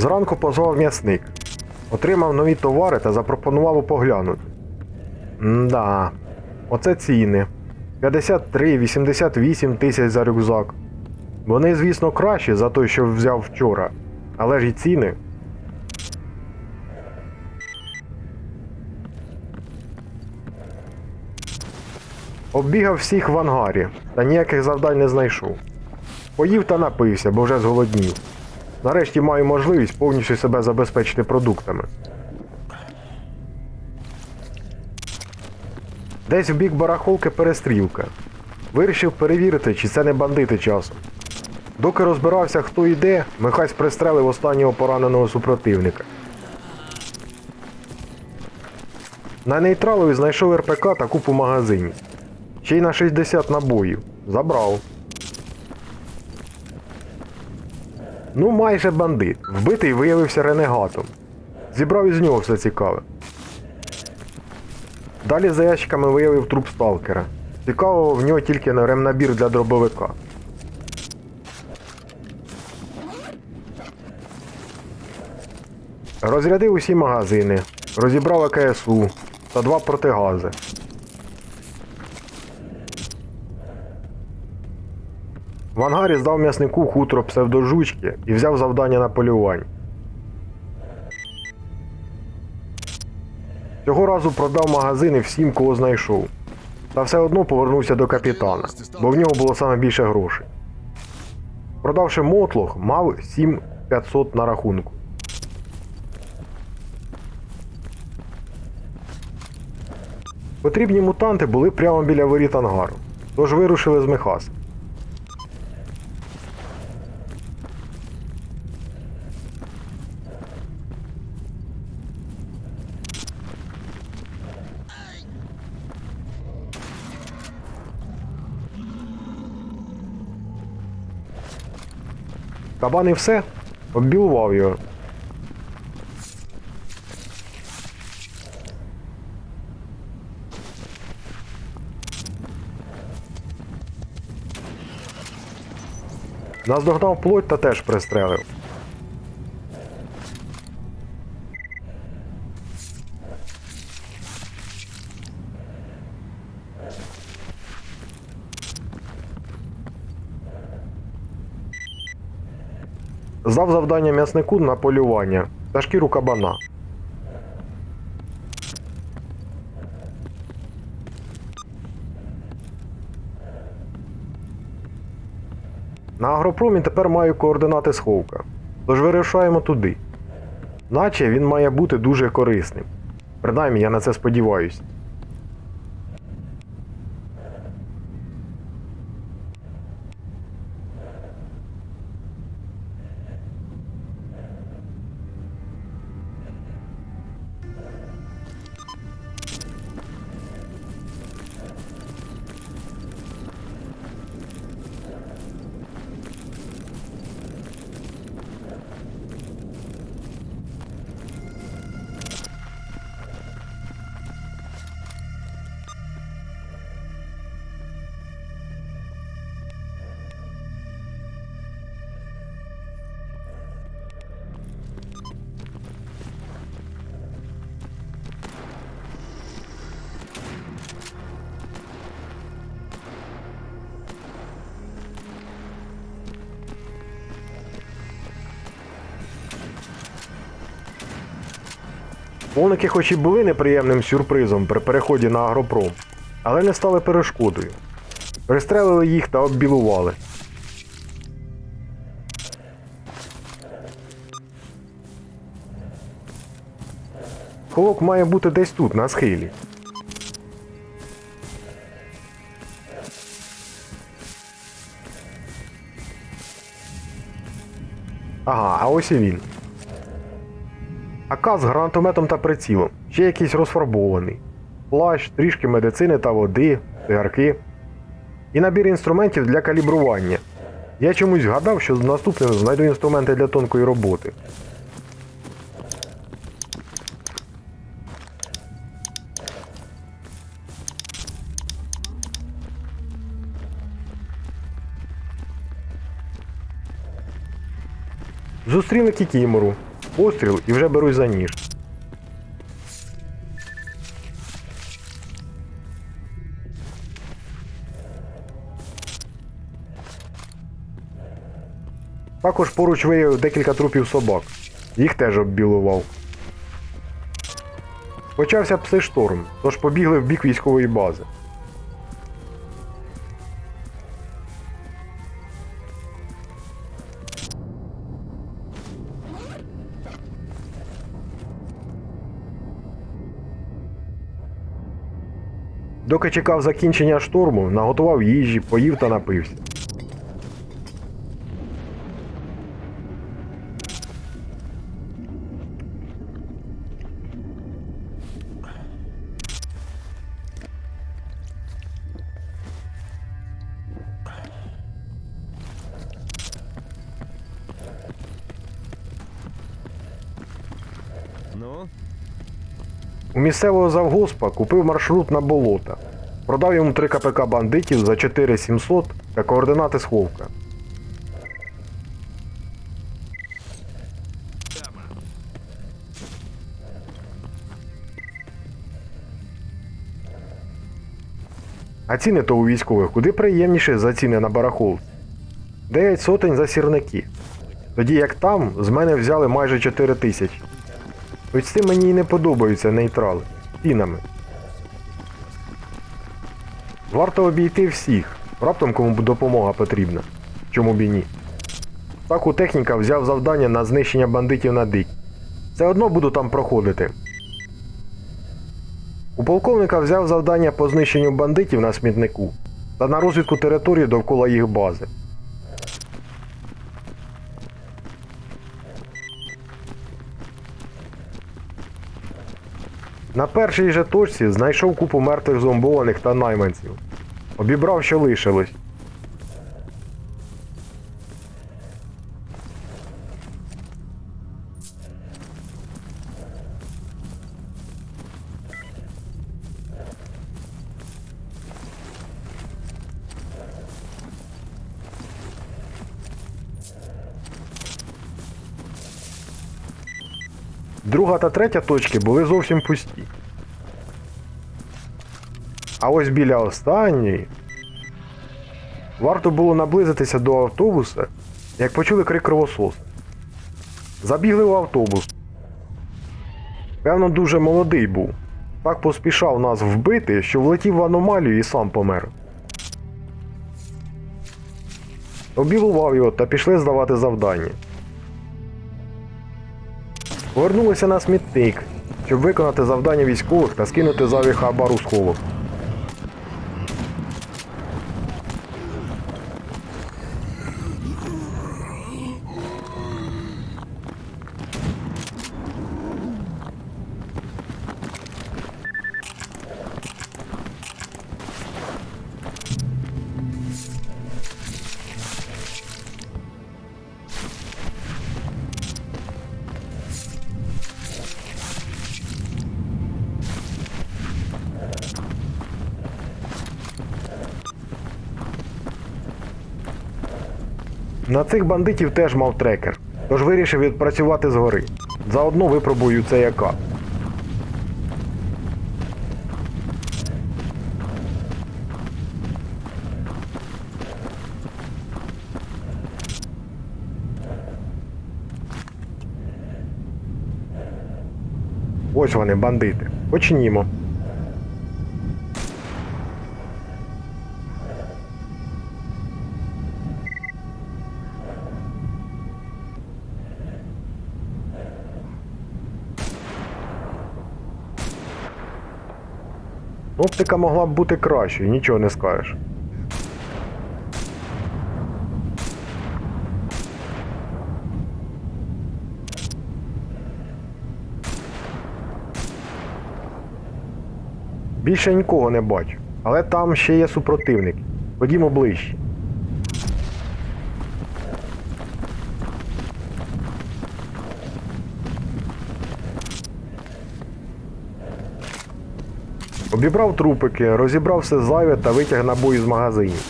Зранку позвав м'ясник. Отримав нові товари та запропонував поглянути. Мда, оце ціни. 53-88 тисяч за рюкзак. Вони, звісно, кращі за той, що взяв вчора, але ж і ціни. Оббігав всіх в ангарі, та ніяких завдань не знайшов. Поїв та напився, бо вже зголоднів. Нарешті маю можливість повністю себе забезпечити продуктами. Десь в бік барахолки перестрілка. Вирішив перевірити, чи це не бандити часом. Доки розбирався, хто йде, Михась пристрелив останнього пораненого супротивника. На нейтралові знайшов РПК та купу магазинів. Ще й на 60 набоїв. Забрав. Ну, майже бандит. Вбитий виявився ренегатом. Зібрав із нього все цікаве. Далі за ящиками виявив труп сталкера. Цікавого в нього тільки ремнабір для дробовика. Розрядив усі магазини, розібрав АКСУ та два протигази. В ангарі здав м'яснику хутро псевдожучки і взяв завдання на полювання. Цього разу продав магазини всім, кого знайшов. Та все одно повернувся до капітана, бо в нього було саме більше грошей. Продавши мотлох, мав 7500 на рахунку. Потрібні мутанти були прямо біля воріт ангару, тож вирушили з Михаса. Кабан і все, оббілував його. Наздогнав плоть та теж пристрелив. Здав завдання м'яснику на полювання та шкіру кабана. На агропромі тепер маю координати сховка, тож вирушаємо туди. Наче він має бути дуже корисним. Принаймні я на це сподіваюся. Повники хоч і були неприємним сюрпризом при переході на агропром, але не стали перешкодою. Пристрелили їх та оббілували. Колок має бути десь тут, на схилі. Ага, а ось і він. АК з гранатометом та прицілом, ще якийсь розфарбований. Плащ, трішки медицини та води, цигарки. І набір інструментів для калібрування. Я чомусь згадав, що наступним знайду інструменти для тонкої роботи. Зустріли Кікімору. Постріл і вже берусь за ніж. Також поруч виявив декілька трупів собак. Їх теж оббілував. Почався псишторм, тож побігли в бік військової бази. Доки чекав закінчення шторму, наготував їжі, поїв та напився. Місцевого завгоспа купив маршрут на болота. Продав йому 3 КПК бандитів за 4700 та координати сховка. А ціни то у військових куди приємніше за ціни на барахолці. 9 сотень за сірники. Тоді як там з мене взяли майже 4 тисячі. Ось цим мені і не подобаються нейтрали. Цінами. Варто обійти всіх. Раптом кому допомога потрібна. Чому б і ні. Так у техніка взяв завдання на знищення бандитів на дик. Все одно буду там проходити. У полковника взяв завдання по знищенню бандитів на смітнику та на розвідку території довкола їх бази. На першій же точці знайшов купу мертвих зомбованих та найманців. Обібрав, що лишилось. Друга та третя точки були зовсім пусті. А ось біля останньої варто було наблизитися до автобуса, як почули крик кровососа. Забігли в автобус. Певно, дуже молодий був. Так поспішав нас вбити, що влетів в аномалію і сам помер. Обілував його та пішли здавати завдання. Повернулися на смітник, щоб виконати завдання військових та скинути завіха бару сховок. На цих бандитів теж мав трекер, тож вирішив відпрацювати згори. Заодно випробую це яка. Ось вони, бандити. Почнімо. Оптика могла б бути кращою, нічого не скажеш. Більше нікого не бачу, але там ще є супротивник. Ходімо ближче. Обібрав трупики, розібрав все зайве та витяг набої з магазинів.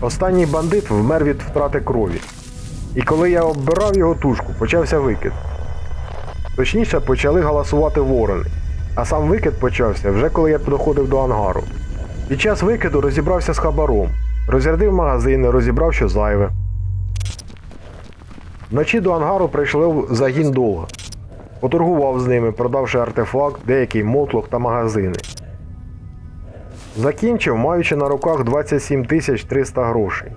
Останній бандит вмер від втрати крові. І коли я оббирав його тушку, почався викид. Точніше, почали галасувати ворони. А сам викид почався вже коли я доходив до ангару. Під час викиду розібрався з хабаром, розрядив магазини, розібрав що зайве. Вночі до ангару прийшов загін довга. Поторгував з ними, продавши артефакт, деякий мотлок та магазини. Закінчив, маючи на руках 27 тисяч 300 грошей.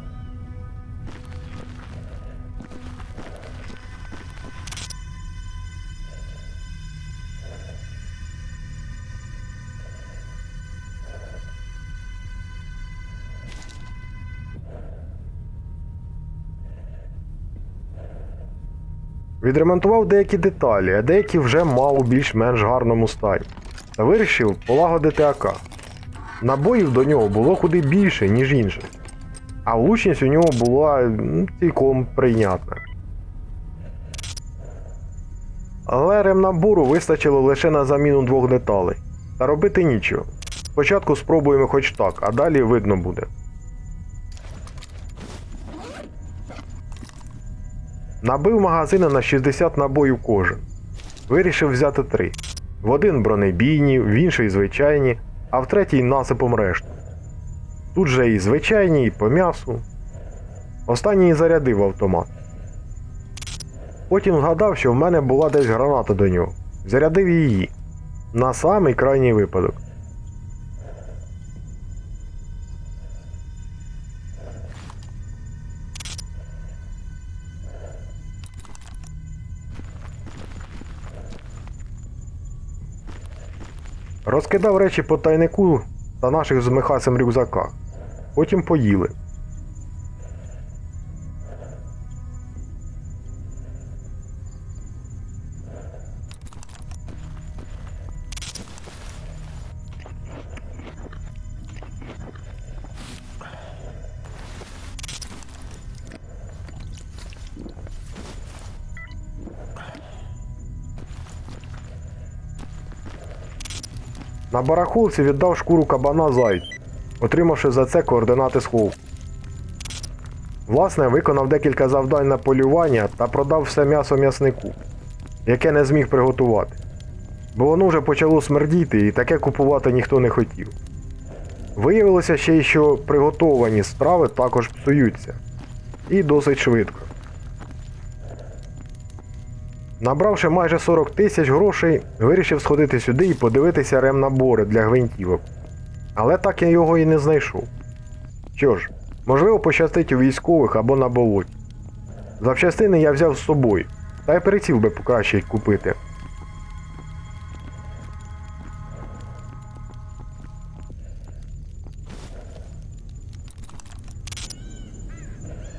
Відремонтував деякі деталі, а деякі вже мав у більш-менш гарному стані. Та вирішив полагодити АК. Набоїв до нього було куди більше, ніж інших. А влучність у нього була цілком прийнятна. Але ремнабору вистачило лише на заміну двох деталей. Та робити нічого. Спочатку спробуємо хоч так, а далі видно буде. Набив магазини на 60 набоїв кожен. Вирішив взяти три. В один бронебійні, в інший звичайні, а в третій насипом решту. Тут же і звичайні, і по м'ясу. Останній зарядив автомат. Потім згадав, що в мене була десь граната до нього. Зарядив її. На самий крайній випадок. Розкидав речі по тайнику та наших з Михасем рюкзаках. Потім поїли. На барахолці віддав шкуру кабана зайцю, отримавши за це координати сховку. Власне, виконав декілька завдань на полювання та продав все м'ясо м'яснику, яке не зміг приготувати. Бо воно вже почало смердіти і таке купувати ніхто не хотів. Виявилося ще й, що приготовані страви також псуються. І досить швидко. Набравши майже 40 тисяч грошей, вирішив сходити сюди і подивитися ремнабори для гвинтівок. Але так я його і не знайшов. Що ж, можливо, пощастить у військових або на болоті. Запчастини я взяв з собою, та й приціл би покраще купити.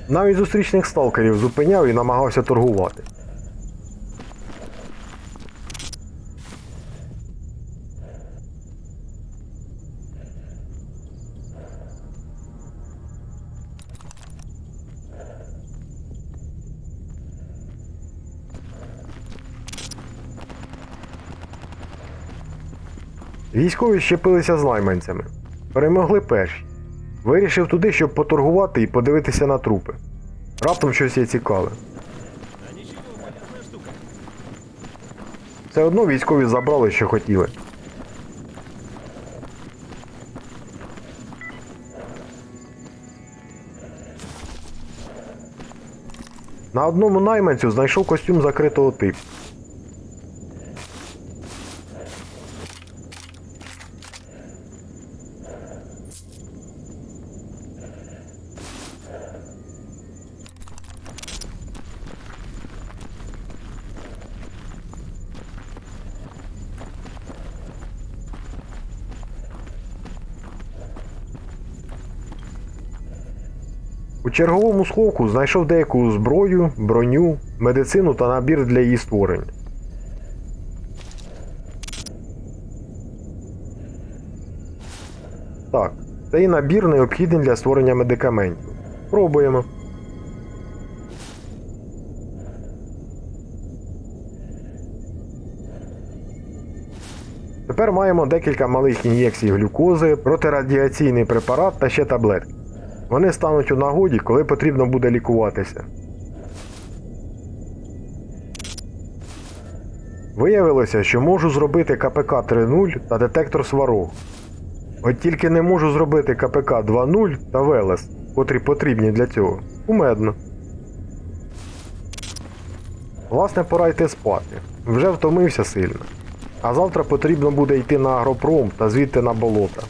Навіть зустрічних сталкерів зупиняв і намагався торгувати. Військові щепилися з найманцями. Перемогли перші. Вирішив туди, щоб поторгувати і подивитися на трупи. Раптом щось є цікаве. Все одно військові забрали, що хотіли. На одному найманцю знайшов костюм закритого типу. Черговому сховку знайшов деяку зброю, броню, медицину та набір для її створення. Так, цей набір необхідний для створення медикаментів. Пробуємо. Тепер маємо декілька малих ін'єкцій глюкози, протирадіаційний препарат та ще таблетки. Вони стануть у нагоді, коли потрібно буде лікуватися. Виявилося, що можу зробити КПК 3.0 та детектор сварог. От тільки не можу зробити КПК 2.0 та Велес, котрі потрібні для цього. Кумедно. Власне, пора йти спати. Вже втомився сильно. А завтра потрібно буде йти на агропром та звідти на болота.